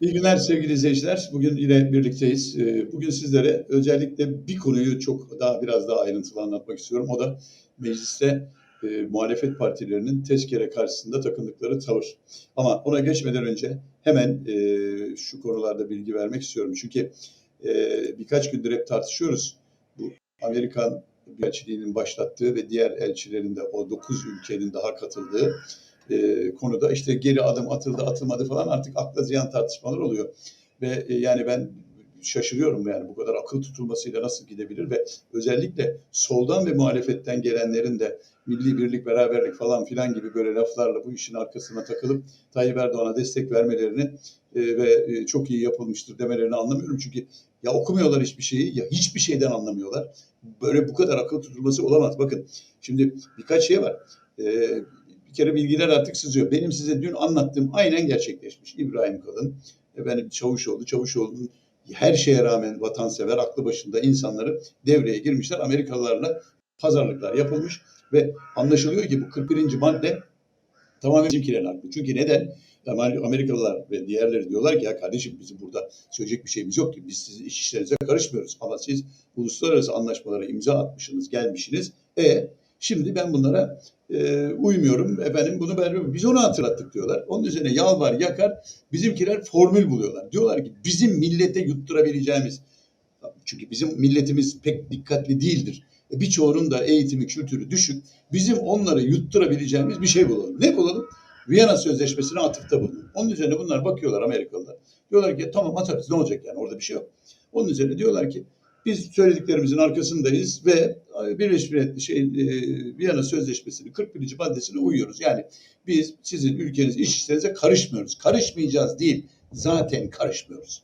İyi günler sevgili izleyiciler. Bugün yine birlikteyiz. Ee, Bugün sizlere özellikle bir konuyu çok daha biraz daha ayrıntılı anlatmak istiyorum. O da mecliste e, muhalefet partilerinin tezkere karşısında takındıkları tavır. Ama ona geçmeden önce hemen e, şu konularda bilgi vermek istiyorum. Çünkü e, birkaç gündür hep tartışıyoruz. Bu Amerikan Büyükelçiliğinin başlattığı ve diğer elçilerin de o 9 ülkenin daha katıldığı e, konuda işte geri adım atıldı atılmadı falan artık akla ziyan tartışmalar oluyor. Ve e, yani ben şaşırıyorum yani bu kadar akıl tutulmasıyla nasıl gidebilir ve özellikle soldan ve muhalefetten gelenlerin de milli birlik, beraberlik falan filan gibi böyle laflarla bu işin arkasına takılıp Tayyip Erdoğan'a destek vermelerini e, ve e, çok iyi yapılmıştır demelerini anlamıyorum. Çünkü ya okumuyorlar hiçbir şeyi ya hiçbir şeyden anlamıyorlar. Böyle bu kadar akıl tutulması olamaz. Bakın şimdi birkaç şey var. E, bir kere bilgiler artık sızıyor. Benim size dün anlattığım aynen gerçekleşmiş. İbrahim Kalın, efendim Çavuşoğlu, Çavuşoğlu'nun her şeye rağmen vatansever, aklı başında insanları devreye girmişler. Amerikalılarla pazarlıklar yapılmış ve anlaşılıyor ki bu 41. madde tamamen bizimkilerin hakkı. Çünkü neden? Amer- Amerikalılar ve diğerleri diyorlar ki ya kardeşim bizim burada söyleyecek bir şeyimiz yok ki biz sizin iç işlerinize karışmıyoruz ama siz uluslararası anlaşmalara imza atmışsınız, gelmişsiniz. E şimdi ben bunlara e, uymuyorum efendim bunu ben biz onu hatırlattık diyorlar. Onun üzerine yalvar yakar bizimkiler formül buluyorlar. Diyorlar ki bizim millete yutturabileceğimiz çünkü bizim milletimiz pek dikkatli değildir. E, birçoğunun da eğitimi, kültürü düşük. Bizim onları yutturabileceğimiz bir şey bulalım. Ne bulalım? Viyana Sözleşmesi'ne atıfta bulunun. Onun üzerine bunlar bakıyorlar Amerikalılar. Diyorlar ki tamam atarız ne olacak yani orada bir şey yok. Onun üzerine diyorlar ki biz söylediklerimizin arkasındayız ve Birleşmiş Milletler şey, e, Viyana Sözleşmesi'nin 41. maddesine uyuyoruz. Yani biz sizin ülkeniz iç işlerinize karışmıyoruz. Karışmayacağız değil. Zaten karışmıyoruz.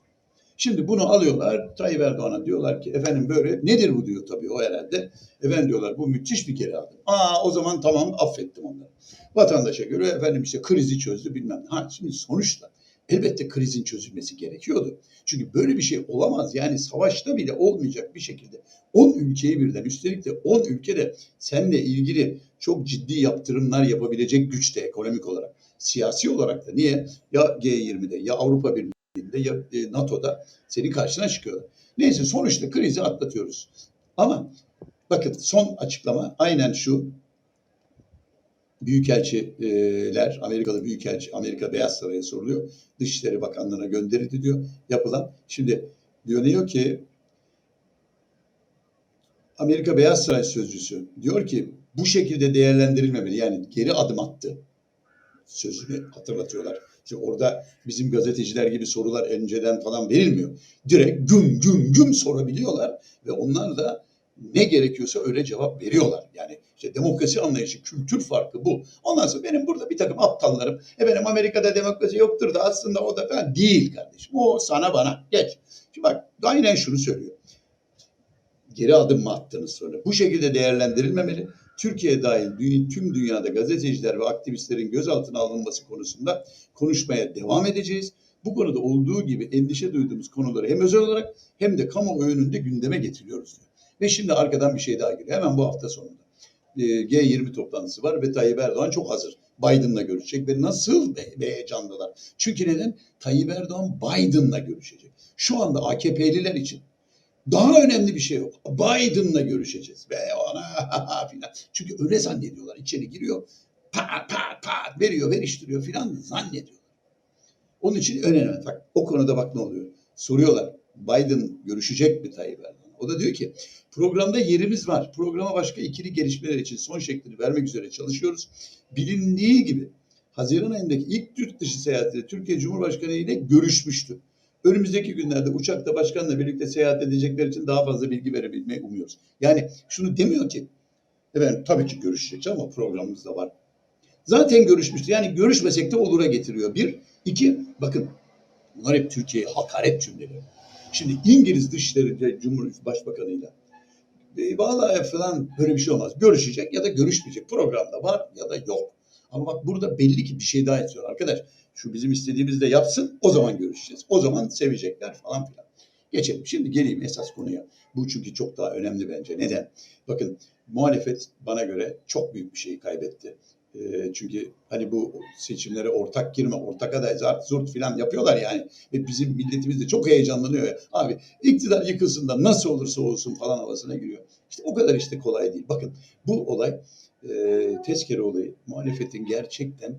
Şimdi bunu alıyorlar Tayyip Erdoğan'a diyorlar ki efendim böyle nedir bu diyor tabii o herhalde. Efendim diyorlar bu müthiş bir geri adım. Aa o zaman tamam affettim onları. Vatandaşa göre efendim işte krizi çözdü bilmem ne. Ha şimdi sonuçta elbette krizin çözülmesi gerekiyordu. Çünkü böyle bir şey olamaz. Yani savaşta bile olmayacak bir şekilde 10 ülkeyi birden üstelik de 10 ülkede seninle ilgili çok ciddi yaptırımlar yapabilecek güçte ekonomik olarak. Siyasi olarak da niye? Ya G20'de ya Avrupa Birliği'nde ya e, NATO'da senin karşına çıkıyorlar. Neyse sonuçta krizi atlatıyoruz. Ama bakın son açıklama aynen şu büyükelçiler, Amerikalı büyükelçi, Amerika Beyaz Saray'a soruluyor. Dışişleri Bakanlığı'na gönderildi diyor yapılan. Şimdi diyor ki Amerika Beyaz Saray sözcüsü diyor ki bu şekilde değerlendirilmemeli. Yani geri adım attı sözünü hatırlatıyorlar. İşte orada bizim gazeteciler gibi sorular önceden falan verilmiyor. Direkt güm güm güm sorabiliyorlar ve onlar da ne gerekiyorsa öyle cevap veriyorlar. Yani işte demokrasi anlayışı, kültür farkı bu. Ondan sonra benim burada bir takım aptallarım, efendim Amerika'da demokrasi yoktur da aslında o da falan değil kardeşim. O sana bana. Geç. Şimdi bak aynen şunu söylüyor. Geri adım mı attınız sonra? Bu şekilde değerlendirilmemeli. Türkiye dahil tüm dünyada gazeteciler ve aktivistlerin gözaltına alınması konusunda konuşmaya devam edeceğiz. Bu konuda olduğu gibi endişe duyduğumuz konuları hem özel olarak hem de kamuoyu önünde gündeme getiriyoruz diyor. Ve şimdi arkadan bir şey daha geliyor. Hemen bu hafta sonunda. E, G20 toplantısı var ve Tayyip Erdoğan çok hazır. Biden'la görüşecek ve nasıl be heyecanlılar. Çünkü neden? Tayyip Erdoğan Biden'la görüşecek. Şu anda AKP'liler için daha önemli bir şey yok. Biden'la görüşeceğiz. Ve ona filan. Çünkü öyle zannediyorlar. İçeri giriyor. Pat pat pat veriyor, veriştiriyor filan zannediyorlar. Onun için önemli. Bak o konuda bak ne oluyor. Soruyorlar. Biden görüşecek mi Tayyip Erdoğan? O da diyor ki programda yerimiz var. Programa başka ikili gelişmeler için son şeklini vermek üzere çalışıyoruz. Bilindiği gibi Haziran ayındaki ilk yurt dışı seyahatinde Türkiye Cumhurbaşkanı ile görüşmüştü. Önümüzdeki günlerde uçakta başkanla birlikte seyahat edecekler için daha fazla bilgi verebilmeyi umuyoruz. Yani şunu demiyor ki efendim tabii ki görüşeceğiz ama programımız da var. Zaten görüşmüştü. Yani görüşmesek de olura getiriyor. Bir. iki bakın bunlar hep Türkiye'ye hakaret cümleleri. Şimdi İngiliz Dışişleri Cumhurbaşkanı Başbakanı'yla e, vallahi falan böyle bir şey olmaz. Görüşecek ya da görüşmeyecek. Programda var ya da yok. Ama bak burada belli ki bir şey daha istiyor arkadaş. Şu bizim istediğimizi de yapsın o zaman görüşeceğiz. O zaman sevecekler falan filan. Geçelim. Şimdi geleyim esas konuya. Bu çünkü çok daha önemli bence. Neden? Bakın muhalefet bana göre çok büyük bir şey kaybetti. E, çünkü hani bu seçimlere ortak girme, ortak aday, zart zurt filan yapıyorlar yani. Ve bizim milletimiz de çok heyecanlanıyor ya. Abi iktidar yıkılsın da nasıl olursa olsun falan havasına giriyor. İşte o kadar işte kolay değil. Bakın bu olay e, tezkere olayı muhalefetin gerçekten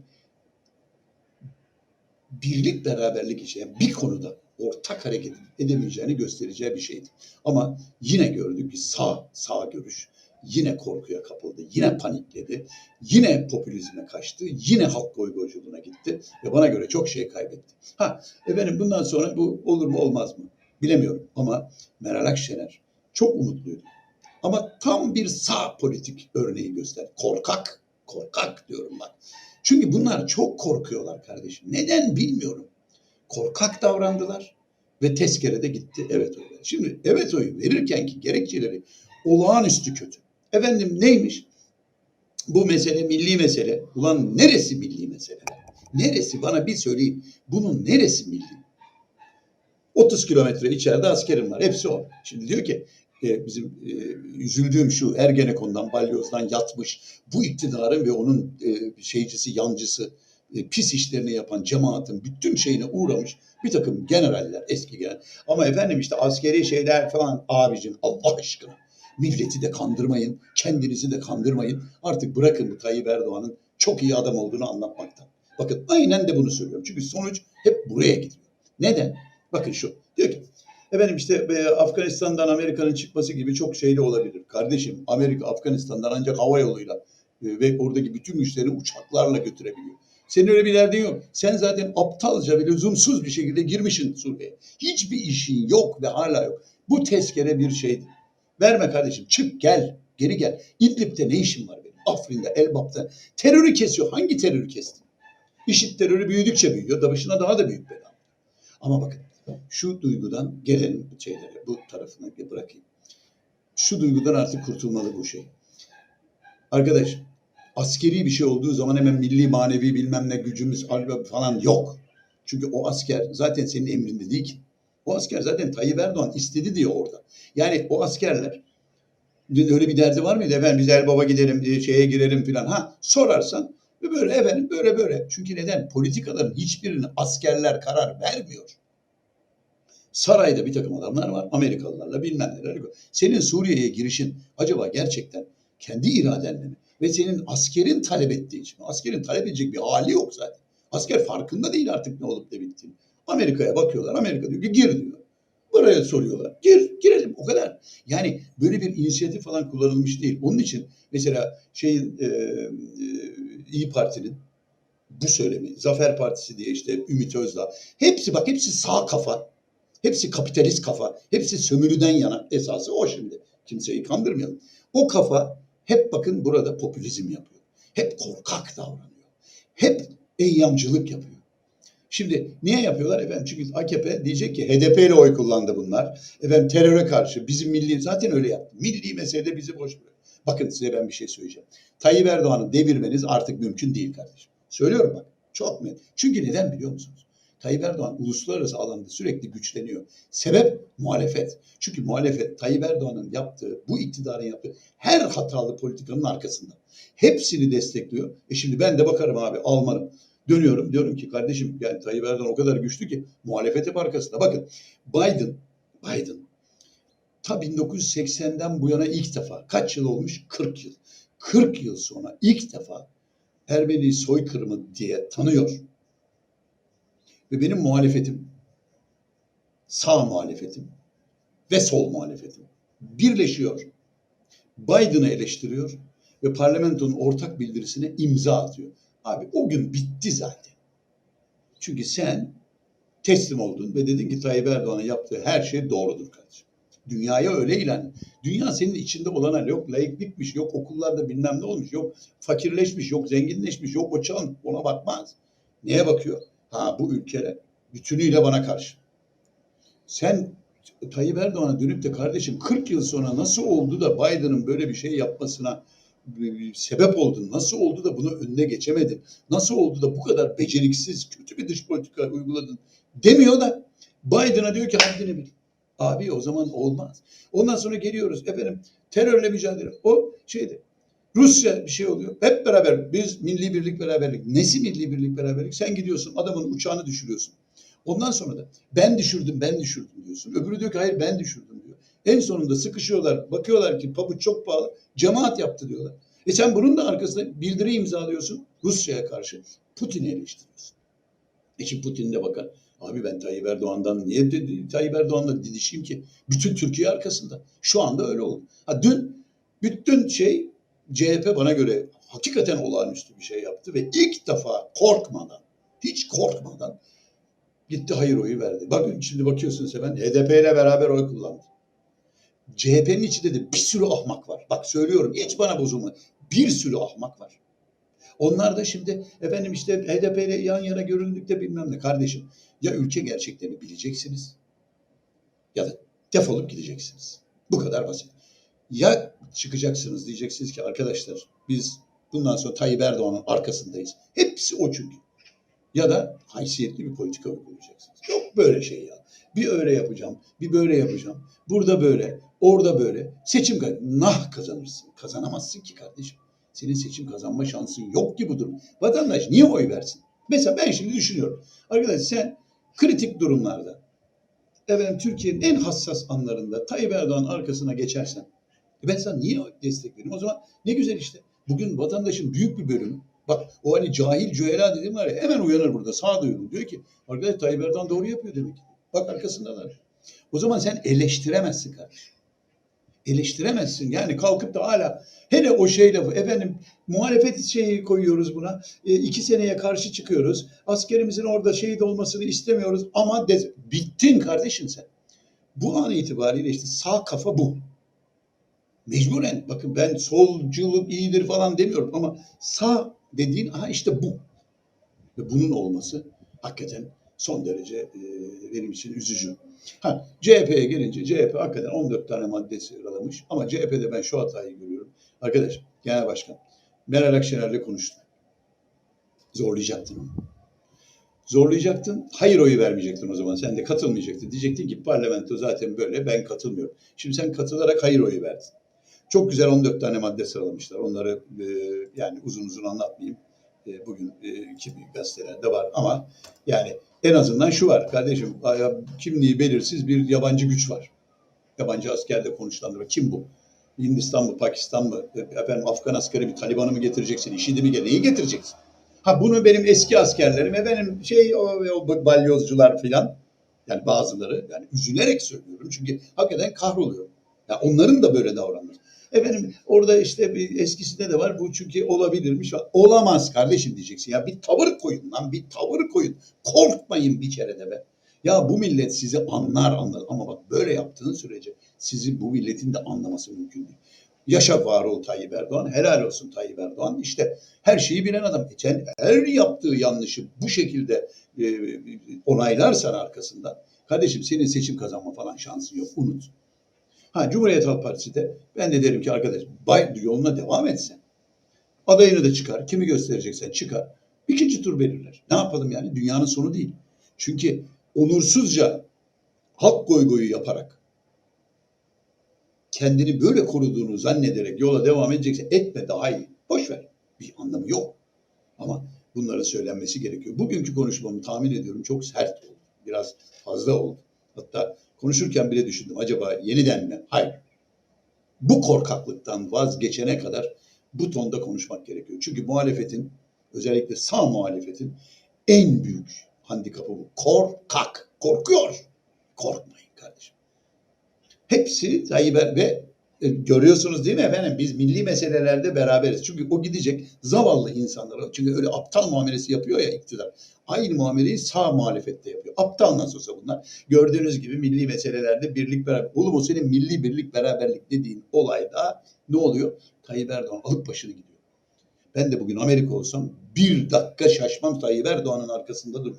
birlik beraberlik için yani bir konuda ortak hareket edemeyeceğini göstereceği bir şeydi. Ama yine gördük ki sağ, sağ görüş yine korkuya kapıldı, yine panikledi, yine popülizme kaçtı, yine halk goygoyculuğuna gitti ve bana göre çok şey kaybetti. Ha efendim bundan sonra bu olur mu olmaz mı bilemiyorum ama Meral Akşener çok umutluydu. Ama tam bir sağ politik örneği göster. Korkak, korkak diyorum bak. Çünkü bunlar çok korkuyorlar kardeşim. Neden bilmiyorum. Korkak davrandılar ve tezkerede gitti evet oyu. Şimdi evet oyu verirken ki gerekçeleri olağanüstü kötü. Efendim neymiş? Bu mesele milli mesele. Ulan neresi milli mesele? Neresi? Bana bir söyleyin. Bunun neresi milli? 30 kilometre içeride askerim var. Hepsi o. Şimdi diyor ki e, bizim e, üzüldüğüm şu Ergenekon'dan, Balyoz'dan yatmış bu iktidarın ve onun e, şeycisi, yancısı, pis işlerini yapan cemaatin bütün şeyine uğramış bir takım generaller, eski general. Ama efendim işte askeri şeyler falan abicim Allah aşkına. Milleti de kandırmayın, kendinizi de kandırmayın. Artık bırakın bu Tayyip Erdoğan'ın çok iyi adam olduğunu anlatmaktan. Bakın aynen de bunu söylüyorum. Çünkü sonuç hep buraya gidiyor. Neden? Bakın şu. Diyor ki efendim işte e, Afganistan'dan Amerika'nın çıkması gibi çok şey de olabilir. Kardeşim Amerika Afganistan'dan ancak hava yoluyla e, ve oradaki bütün güçleri uçaklarla götürebiliyor. Senin öyle bir derdin yok. Sen zaten aptalca ve lüzumsuz bir şekilde girmişsin Suriye'ye. Hiçbir işin yok ve hala yok. Bu tezkere bir şeydi. Verme kardeşim. Çık gel. Geri gel. İdlib'de ne işin var benim? Afrin'de, Elbap'ta. Terörü kesiyor. Hangi terörü kesti? İşit terörü büyüdükçe büyüyor. Da başına daha da büyük bela. Ama bakın şu duygudan gelelim şeylere. Bu tarafına bir bırakayım. Şu duygudan artık kurtulmalı bu şey. Arkadaş askeri bir şey olduğu zaman hemen milli manevi bilmem ne gücümüz falan yok. Çünkü o asker zaten senin emrinde değil ki. O asker zaten Tayyip Erdoğan istedi diyor orada. Yani o askerler öyle bir derdi var mıydı? Efendim biz Elbaba gidelim, şeye girelim filan. Ha sorarsan böyle efendim böyle böyle. Çünkü neden? Politikaların hiçbirini askerler karar vermiyor. Sarayda bir takım adamlar var. Amerikalılarla bilmem neler. Senin Suriye'ye girişin acaba gerçekten kendi iradenle mi? Ve senin askerin talep ettiği için? Askerin talep edecek bir hali yok zaten. Asker farkında değil artık ne olup ne bittiğini. Amerika'ya bakıyorlar. Amerika diyor ki gir diyor. Buraya soruyorlar. Gir, girelim o kadar. Yani böyle bir inisiyatif falan kullanılmış değil. Onun için mesela şeyin e, e, İyi Parti'nin bu söylemi, Zafer Partisi diye işte Ümit Özdağ. Hepsi bak hepsi sağ kafa. Hepsi kapitalist kafa. Hepsi sömürüden yana. Esası o şimdi. Kimseyi kandırmayalım. O kafa hep bakın burada popülizm yapıyor. Hep korkak davranıyor. Hep eyyamcılık yapıyor. Şimdi niye yapıyorlar efendim? Çünkü AKP diyecek ki HDP ile oy kullandı bunlar. Efendim teröre karşı bizim milli zaten öyle yaptı. Milli meselede bizi boş bırakıyor. Bakın size ben bir şey söyleyeceğim. Tayyip Erdoğan'ı devirmeniz artık mümkün değil kardeşim. Söylüyorum bak. Çok net. Çünkü neden biliyor musunuz? Tayyip Erdoğan uluslararası alanda sürekli güçleniyor. Sebep muhalefet. Çünkü muhalefet Tayyip Erdoğan'ın yaptığı, bu iktidarın yaptığı her hatalı politikanın arkasında. Hepsini destekliyor. E şimdi ben de bakarım abi Almanım. Dönüyorum diyorum ki kardeşim yani Tayyip Erdoğan o kadar güçlü ki muhalefet hep arkasında. Bakın Biden, Biden ta 1980'den bu yana ilk defa kaç yıl olmuş? 40 yıl. 40 yıl sonra ilk defa Ermeni soykırımı diye tanıyor. Ve benim muhalefetim, sağ muhalefetim ve sol muhalefetim birleşiyor. Biden'ı eleştiriyor ve parlamentonun ortak bildirisine imza atıyor. Abi o gün bitti zaten. Çünkü sen teslim oldun ve dedin ki Tayyip Erdoğan'ın yaptığı her şey doğrudur kardeşim. Dünyaya öyle ilan. Dünya senin içinde olana yok laiklikmiş, yok okullarda bilmem ne olmuş, yok fakirleşmiş, yok zenginleşmiş, yok o çağın ona bakmaz. Neye bakıyor? Ha bu ülkeler bütünüyle bana karşı. Sen Tayyip Erdoğan'a dönüp de kardeşim 40 yıl sonra nasıl oldu da Biden'ın böyle bir şey yapmasına sebep oldun? Nasıl oldu da bunu önüne geçemedin? Nasıl oldu da bu kadar beceriksiz, kötü bir dış politika uyguladın? Demiyor da Biden'a diyor ki haddini bil. Abi o zaman olmaz. Ondan sonra geliyoruz efendim terörle mücadele. O şeydi. Rusya bir şey oluyor. Hep beraber biz milli birlik beraberlik. Nesi milli birlik beraberlik? Sen gidiyorsun adamın uçağını düşürüyorsun. Ondan sonra da ben düşürdüm ben düşürdüm diyorsun. Öbürü diyor ki hayır ben düşürdüm diyor. En sonunda sıkışıyorlar. Bakıyorlar ki pabuç çok pahalı. Cemaat yaptı diyorlar. E sen bunun da arkasında bildiri imzalıyorsun Rusya'ya karşı. Putin'i eleştiriyorsun. E şimdi Putin de bakar. Abi ben Tayyip Erdoğan'dan niye Tayyip Erdoğan'la didişeyim ki? Bütün Türkiye arkasında. Şu anda öyle oldu. Ha dün bütün şey CHP bana göre hakikaten olağanüstü bir şey yaptı ve ilk defa korkmadan, hiç korkmadan gitti hayır oyu verdi. Bakın şimdi bakıyorsunuz hemen HDP ile beraber oy kullandı. CHP'nin içinde de bir sürü ahmak var. Bak söylüyorum hiç bana bozulma. Bir sürü ahmak var. Onlar da şimdi efendim işte HDP ile yan yana göründükte bilmem ne. Kardeşim ya ülke gerçeklerini bileceksiniz ya da defolup gideceksiniz. Bu kadar basit. Ya çıkacaksınız diyeceksiniz ki arkadaşlar biz bundan sonra Tayyip Erdoğan'ın arkasındayız. Hepsi o çünkü. Ya da haysiyetli bir politika uygulayacaksınız. Yok böyle şey ya. Bir öyle yapacağım, bir böyle yapacağım. Burada böyle, orada böyle. Seçim kaz- nah kazanırsın. Kazanamazsın ki kardeşim. Senin seçim kazanma şansın yok ki bu durum. Vatandaş niye oy versin? Mesela ben şimdi düşünüyorum. Arkadaş sen kritik durumlarda efendim Türkiye'nin en hassas anlarında Tayyip Erdoğan arkasına geçersen e ben sana niye destek vereyim? O zaman ne güzel işte. Bugün vatandaşın büyük bir bölümü bak o hani cahil cühela dediğim var ya hemen uyanır burada sağduyulu diyor ki arkadaş Tayyip Erdoğan doğru yapıyor demek ki. Bak arkasındalar. O zaman sen eleştiremezsin kardeşim. Eleştiremezsin. Yani kalkıp da hala hele o şeyle efendim muhalefet şeyi koyuyoruz buna. E, iki seneye karşı çıkıyoruz. Askerimizin orada şehit olmasını istemiyoruz ama de- bittin kardeşim sen. Bu an itibariyle işte sağ kafa bu. Mecburen bakın ben solculuk iyidir falan demiyorum ama sağ dediğin aha işte bu. Ve bunun olması hakikaten son derece e, benim için üzücü. Ha CHP'ye gelince CHP hakikaten 14 tane madde sıralamış ama CHP'de ben şu hatayı görüyorum. Arkadaş genel başkan Meral Akşener'le konuştum. Zorlayacaktın onu. Zorlayacaktın. Hayır oyu vermeyecektin o zaman. Sen de katılmayacaktın. Diyecektin ki parlamento zaten böyle ben katılmıyorum. Şimdi sen katılarak hayır oyu verdin. Çok güzel 14 tane madde sıralamışlar. Onları e, yani uzun uzun anlatmayayım. E, bugün e, kimi gazetelerde var ama yani en azından şu var kardeşim kimliği belirsiz bir yabancı güç var. Yabancı askerle konuşulanlar. Kim bu? Hindistan mı, Pakistan mı, e, efendim Afgan askeri bir Taliban'ı mı getireceksin, IŞİD'i mi neyi getireceksin? Ha bunu benim eski askerlerim, efendim şey o, o balyozcular filan, yani bazıları, yani üzülerek söylüyorum çünkü hakikaten kahroluyorum. Ya onların da böyle davranması. Efendim orada işte bir eskisinde de var bu çünkü olabilirmiş. Olamaz kardeşim diyeceksin. Ya bir tavır koyun lan bir tavır koyun. Korkmayın bir kere de be. Ya bu millet sizi anlar anlar ama bak böyle yaptığın sürece sizi bu milletin de anlaması mümkün değil. Yaşa var ol Tayyip Erdoğan. Helal olsun Tayyip Erdoğan. İşte her şeyi bilen adam. Sen her yaptığı yanlışı bu şekilde e, onaylarsan arkasından kardeşim senin seçim kazanma falan şansın yok. Unut. Ha Cumhuriyet Halk Partisi de ben de derim ki arkadaş bay, yoluna devam etsen. Adayını da çıkar. Kimi göstereceksen çıkar. İkinci tur belirler. Ne yapalım yani? Dünyanın sonu değil. Çünkü onursuzca halk goygoyu yaparak kendini böyle koruduğunu zannederek yola devam edecekse etme daha iyi. Boş ver. Bir anlamı yok. Ama bunların söylenmesi gerekiyor. Bugünkü konuşmamı tahmin ediyorum çok sert oldu. Biraz fazla oldu. Hatta konuşurken bile düşündüm acaba yeniden mi? Hayır. Bu korkaklıktan vazgeçene kadar bu tonda konuşmak gerekiyor. Çünkü muhalefetin özellikle sağ muhalefetin en büyük handikapı bu. Korkak. Korkuyor. Korkmayın kardeşim. Hepsi Tayyip Er- ve görüyorsunuz değil mi efendim biz milli meselelerde beraberiz. Çünkü o gidecek zavallı insanlara çünkü öyle aptal muamelesi yapıyor ya iktidar. Aynı muameleyi sağ muhalefette yapıyor. Aptal nasıl olsa bunlar. Gördüğünüz gibi milli meselelerde birlik beraber. Oğlum o senin milli birlik beraberlik dediğin olayda ne oluyor? Tayyip Erdoğan alıp başını gidiyor. Ben de bugün Amerika olsam bir dakika şaşmam Tayyip Erdoğan'ın arkasında durur.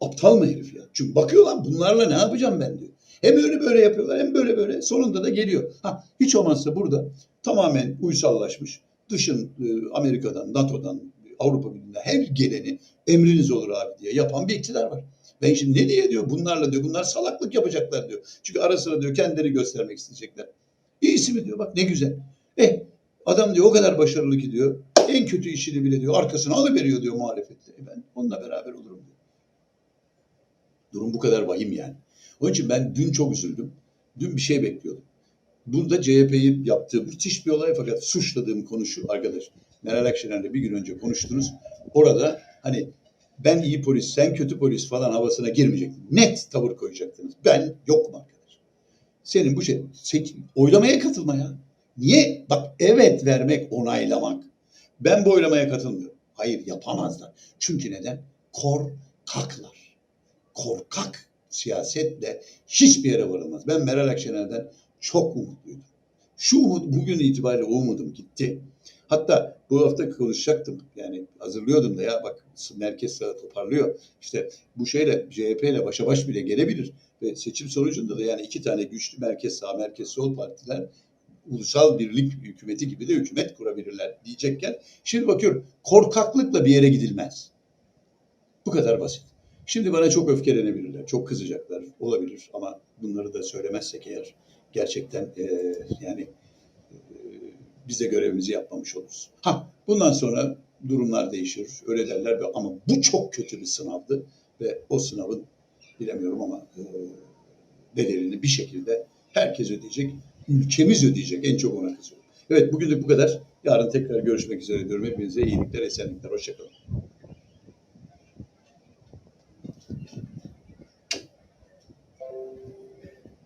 Aptal mı herif ya? Çünkü bakıyor lan bunlarla ne yapacağım ben diyor. Hem öyle böyle yapıyorlar hem böyle böyle. Sonunda da geliyor. Ha, hiç olmazsa burada tamamen uysallaşmış. Dışın e, Amerika'dan, NATO'dan, Avrupa Birliği'nden her geleni emriniz olur abi diye yapan bir iktidar var. Ben şimdi ne diye diyor bunlarla diyor bunlar salaklık yapacaklar diyor. Çünkü ara sıra diyor kendileri göstermek isteyecekler. İyisi mi diyor bak ne güzel. Eh Adam diyor o kadar başarılı ki diyor. En kötü işini bile diyor arkasına alıveriyor diyor muhalefette. E ben onunla beraber olurum diyor. Durum bu kadar vahim yani. Onun için ben dün çok üzüldüm. Dün bir şey bekliyordum. Bunda CHP'yi yaptığı müthiş bir olay fakat suçladığım konu şu arkadaş. Meral Akşener'le bir gün önce konuştunuz. Orada hani ben iyi polis, sen kötü polis falan havasına girmeyecektin. Net tavır koyacaktınız. Ben yokum arkadaş. Senin bu şey, seç, oylamaya katılma ya. Niye? Bak evet vermek, onaylamak. Ben bu oylamaya katılmıyorum. Hayır yapamazlar. Çünkü neden? Korkaklar. Korkak siyasetle hiçbir yere varılmaz. Ben Meral Akşener'den çok umutluydum. Şu umut bugün itibariyle o umudum gitti. Hatta bu hafta konuşacaktım. Yani hazırlıyordum da ya bak merkez sağ toparlıyor. İşte bu şeyle CHP ile başa baş bile gelebilir. Ve seçim sonucunda da yani iki tane güçlü merkez sağ merkez sol partiler ulusal birlik hükümeti gibi de hükümet kurabilirler diyecekken şimdi bakıyorum korkaklıkla bir yere gidilmez. Bu kadar basit. Şimdi bana çok öfkelenebilirler, çok kızacaklar olabilir ama bunları da söylemezsek eğer gerçekten eee, yani eee, biz görevimizi yapmamış oluruz. Ha bundan sonra durumlar değişir, öyle derler ama bu çok kötü bir sınavdı ve o sınavın bilemiyorum ama eee bedelini bir şekilde herkes ödeyecek, ülkemiz ödeyecek en çok ona kızıyorum. Evet bugünlük bu kadar. Yarın tekrar görüşmek üzere diyorum. Hepinize iyilikler, esenlikler. Hoşçakalın.